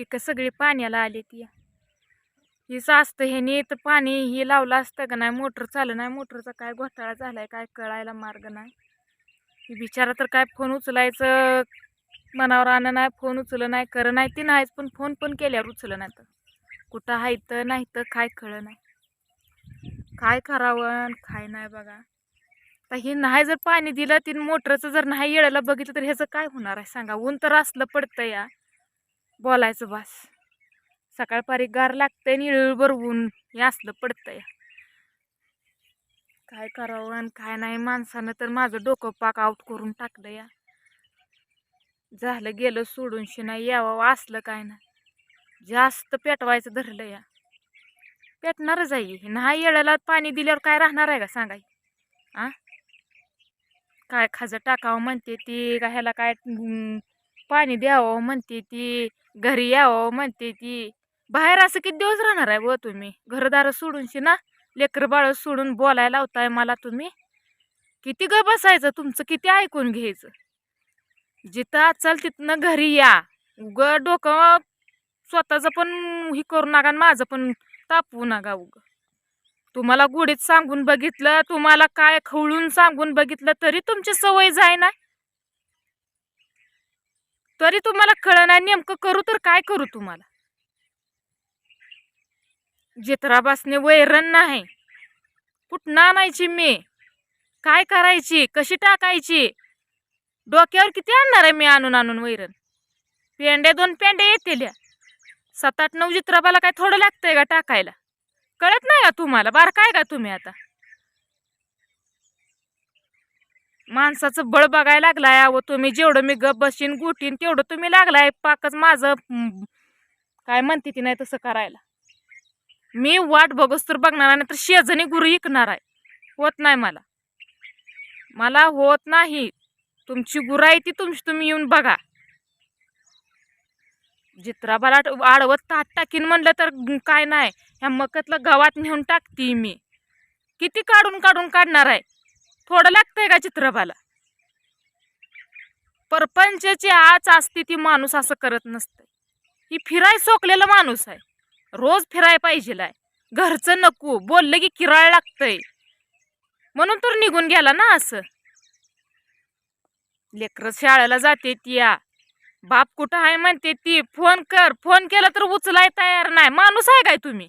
पिकं सगळी पाण्याला आली ती हीच असतं ह्यानी तर पाणी हे लावलं असतं का नाही? मोटर चालू नाही मोटरचा काय घोटाळा झालाय काय कळायला मार्ग नाही. ही बिचारा तर काय फोन उचलायचं मनावर आणं नाही फोन उचलं नाही कर नाही ती नाहीच पण फोन पण केल्यावर उचलं नाही तर. कुठं आहे तर नाही तर काय कळलं नाही. काय करावं आणि काय नाही बघा. तर हे नाही जर पाणी दिलं ती मोटरचं जर नाही येळायला बघितलं तर ह्याचं काय होणार आहे? सांगा ऊन तर असलं पडतं या. बोलायचं बास. सकाळपारी गार लागतंय आणि ऊन हे असलं पडतंय. काय करावं आणि काय नाही माणसानं तर माझं डोकं पाक आउट करून टाकलं या झालं गेलं सोडूनशी नाही यावं असलं काय ना. जास्त पेटवायचं धरलं या पेटणारच आहे नाही येळाला पाणी दिल्यावर काय राहणार आहे का सांगाय? आ? काय खाजं टाकावं म्हणते ती का ह्याला काय पाणी द्यावं म्हणते ती घरी यावं म्हणते ती. बाहेर असं किती दिवस राहणार आहे व तुम्ही? घरदार सोडूनशी ना? लेकर बाळ सोडून बोलायला लावताय मला तुम्ही? किती ग बसायचं तुमचं? किती ऐकून घ्यायचं? जिथं असाल तिथनं घरी या. उग डोकं स्वतःचं पण हे करू नका आणि माझं पण तापवू नका उग. तुम्हाला गुढीत सांगून बघितलं तुम्हाला काय खवळून सांगून बघितलं तरी तुमची सवय जाय ना तरी तुम्हाला कळणार नाही नेमकं करू तर काय करू तुम्हाला? जित्राबासने वैरण नाही. कुठं आणायची मी? काय करायची? कशी टाकायची? डोक्यावर किती आणणार आहे मी आणून आणून वैरण? पेंडे दोन पेंडे येतील या. सात आठ नऊ जित्राबाला काय थोडं लागतंय का टाकायला? कळत नाही का तुम्हाला? बार काय का तुम्ही आता? माणसाचं बळ बघायला लागलाय व तुम्ही जेवढं मी गप बसीन गुटीन तेवढं तुम्ही लागलाय पाकच माझं काय म्हणते ती नाही तसं करायला. मी वाट बघस तर बघणार नाही तर शेजणी गुरु इकणार आहे. होत नाही मला. मला होत नाही. तुमची गुरं आहे ती तुमची तुम्ही येऊन बघा. जित्राबाला आडवत ताट टाकीन म्हणलं तर काय नाही. ह्या मकतलं गावात नेऊन टाकती मी. किती काढून काढून काढणार आहे? थोडं लागतंय का चित्रपाला परपंचाची आज असते ती माणूस असं करत नसतं ही फिराय सोकलेला माणूस आहे. रोज फिराय पाहिजेलाय. घरचं नको बोललं की किराळ लागतंय. म्हणून तर निघून गेला ना असं. लेकरं शाळेला जाते ती या. बाप कुठं आहे म्हणते ती. फोन कर फोन केला तर उचलाय तयार नाही. माणूस आहे काय तुम्ही?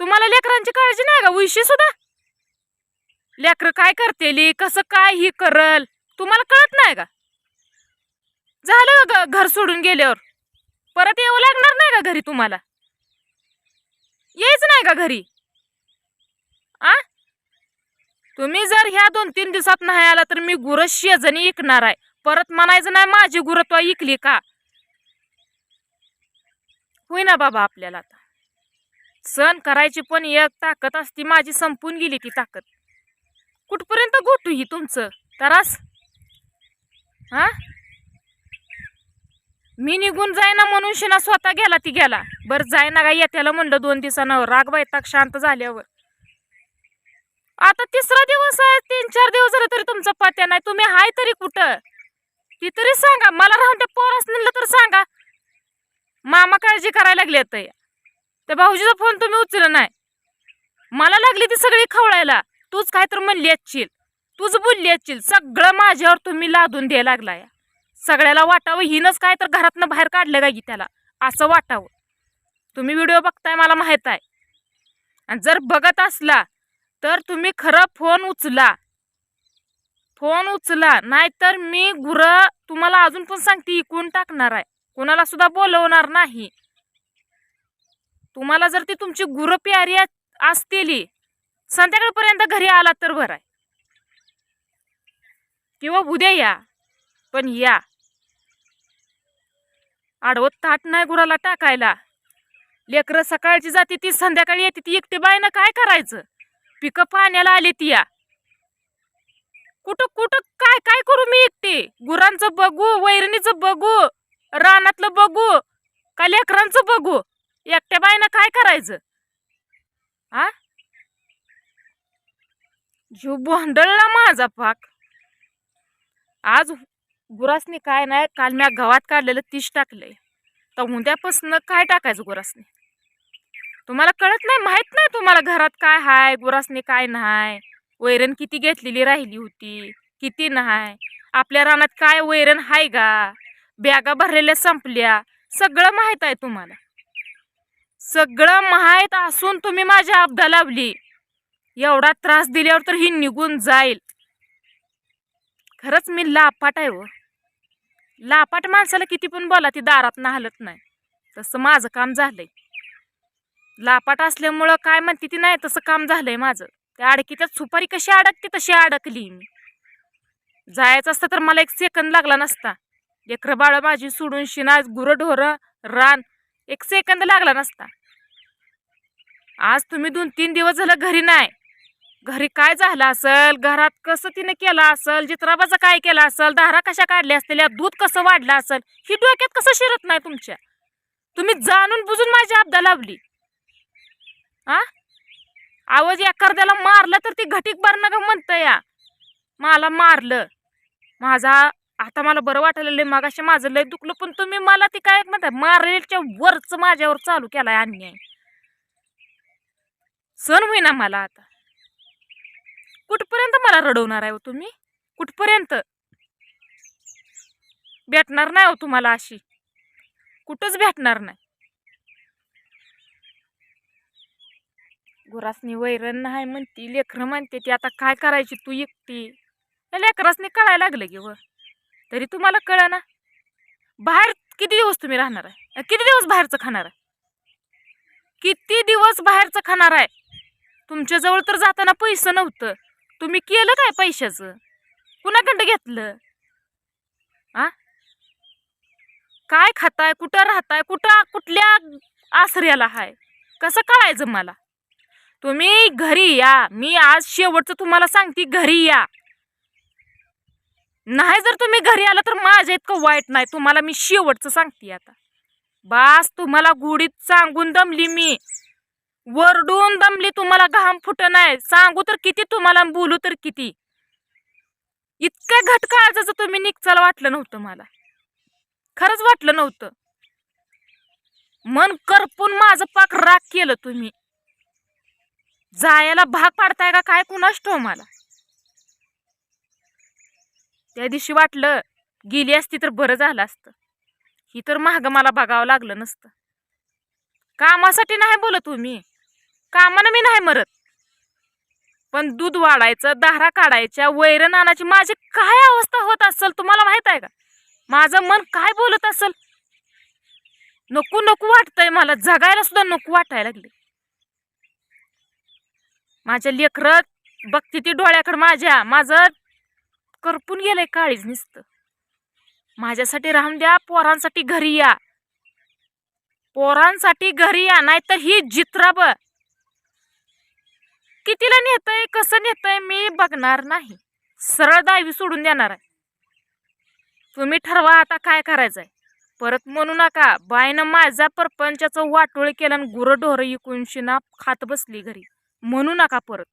तुम्हाला लेकरांची काळजी नाही का? उशी सुद्धा? लेकरं काय करतेली? कसं काय ही करल? तुम्हाला कळत नाही का? झालं ग- घर सोडून गेल्यावर? परत येऊ लागणार नाही का घरी तुम्हाला? यायच नाही का घरी? आ? तुम्ही जर ह्या दोन तीन दिवसात नाही आला तर मी गुरं शेजणी इकणार आहे. परत म्हणायचं नाही माझी गुरं तो इकली का? होईना बाबा आपल्याला आता. सण करायची पण एक ताकद असती माझी संपून गेली ती ताकद. कुठपर्यंत गोटू ही तुमचं? तरास? हा? मी निघून जायना म्हणून शिना स्वतः गेला ती गेला. बरं जायना का येत्याला म्हणलं दोन दिवसानं राग बैताक शांत झाल्यावर. आता तिसरा दिवस आहे. तीन चार दिवस झाले तरी तुमचा पत्या नाही. तुम्ही हाय तरी कुठं? ती तरी सांगा. मला राहून त्या पोरास नेलं तर सांगा. मामा काळजी करायला लागली आता. त्या भाऊजीचा फोन तुम्ही उचल नाही. मला लागली ती सगळी खवळायला. तूच काय तर म्हणली असशील. तूच बोलली असशील. सगळं माझ्यावर तुम्ही लादून द्यायला लागलाय. सगळ्याला वाटावं हिनच काय तर घरातनं बाहेर काढलं का की त्याला? असं वाटावं. तुम्ही व्हिडिओ बघताय मला माहीत आहे. आणि जर बघत असला तर तुम्ही खरं फोन उचला. फोन उचला. नाहीतर मी गुरं तुम्हाला अजून पण सांगते इकून टाकणार आहे. कोणाला सुद्धा बोलवणार नाही. तुम्हाला जर ती तुमची गुरं प्यारी असतील संध्याकाळपर्यंत घरी आला तर बरं आहे. किंवा उद्या या पण या. आडवत ताट नाही गुराला टाकायला. लेकरं सकाळची जाते ती संध्याकाळी येते ती एकटी बायनं काय करायचं? पिकं पाण्याला आली ती या. कुठं कुठं काय काय करू मी एकटी? गुरांचं बघू वैरणीचं बघू रानातलं बघू का लेकरांचं बघू? एकट्या बायनं काय करायचं? आ? जीव बोंदळला माझा पाक. आज गुरासनी काय नाही काल म्या गव्हात काढलेलं तीस टाकलंय. तर उद्यापासनं काय टाकायचं गुरासने? तुम्हाला कळत नाही माहीत नाही तुम्हाला घरात काय हाय गुरासने काय नाही. वैरण किती घेतलेली राहिली होती किती नाही. आपल्या रानात काय वैरण हाय का बॅगा भरलेल्या संपल्या. सगळं माहीत आहे तुम्हाला. सगळं माहीत असून तुम्ही माझ्या अब्दा लावली. एवढा त्रास दिल्यावर तर ही निघून जाईल. खरंच मी लापाट आहे व लापाट माणसाला किती पण बोला ती दारात ना हलत नाही. तसं माझं काम झालंय. लापाट असल्यामुळं काय म्हणते ती नाही तसं काम झालंय माझं. त्या अडकीच्या सुपारी कशी अडकते तशी अडकली मी. जायचं असतं तर मला एक सेकंद लागला नसता. लेकरं बाळ माझी सोडून शिना गुरं रान एक सेकंद लागला नसता. आज तुम्ही दोन तीन दिवस झालं घरी नाही. घरी काय झालं असल? घरात कसं तिने केलं असल? जित्राबाचं काय केलं असल? दारा कशा काढल्या असतील? दूध कसं वाढलं असल? ही डोक्यात कसं शिरत नाही तुमच्या? तुम्ही जाणून बुजून माझी आपदा लावली. आ? आवाज या कर्द्याला मारलं तर ती घटीक बार का म्हणतं या. मला मारलं. माझा आता मला बरं वाटायला लय मागाशी माझं लय दुखलं पण तुम्ही मला ती काय म्हणताय? मारलेच्या वरच माझ्यावर चालू केलाय अन्याय. सण होईना मला आता. कुठपर्यंत मला रडवणार आहे हो तुम्ही? कुठपर्यंत? भेटणार नाही हो तुम्हाला अशी. कुठंच भेटणार नाही. गुरासनी वैरण नाही म्हणती लेकरं म्हणते ती आता काय करायची तू एकटी? लेकरासनी कळायला लागलं की व. तरी तुम्हाला कळ ना? बाहेर किती दिवस तुम्ही राहणार आहे? किती दिवस बाहेरचं खाणार आहे? किती दिवस बाहेरचं खाणार आहे? तुमच्याजवळ तर जाताना पैसे नव्हतं. तुम्ही केलं काय पैशाचं? कुणाकडं घेतलं? आ? काय खाताय? कुठं राहताय? कुठं कुठल्या आसऱ्याला हाय? कसं कळायचं मला? तुम्ही घरी या. मी आज शेवटचं तुम्हाला सांगते घरी या. नाही जर तुम्ही घरी आला तर माझ्या इतकं वाईट नाही. तुम्हाला मी शेवटचं सांगते आता. बास तुम्हाला गुढीत सांगून दमली मी. वरडून दमली तुम्हाला घाम फुट नाही. सांगू तर किती तुम्हाला बोलू तर किती. इतक्या घटकाळचं तुम्ही निघचाल वाटलं नव्हतं मला. खरंच वाटलं नव्हतं. मन करपून माझं पाक राग केलं तुम्ही. जायला भाग पाडताय का काय कुणाच ठेव मला? त्या दिवशी वाटलं गेली असती तर बरं झालं असतं. ही तर महाग मला बघावं लागलं नसतं. कामासाठी नाही बोलत हो तुम्ही कामानं मी नाही मरत. पण दूध वाढायचं दारा काढायच्या वैरण आणायची माझी काय अवस्था होत असेल तुम्हाला माहीत आहे का? माझं मन काय बोलत असेल? नको नको वाटतंय मला. जगायला सुद्धा नको वाटायला लागले. माझ्या लेकरं बघते ती डोळ्याकडे माझ्या. माझं करपून गेलंय काळीच निसत. माझ्यासाठी राहून द्या पोरांसाठी घरी या. पोरांसाठी घरी या नाहीतर ही जित्राब. कितीला नेतय कसं नेतय मी बघणार नाही. सरळ दहावी सोडून देणार आहे. तुम्ही ठरवा आता काय करायचंय. परत म्हणू नका बाईनं माझा परपंचाचं वाटोळ केलं आणि गुरं ढोरं इकून खात बसली घरी. म्हणू नका परत.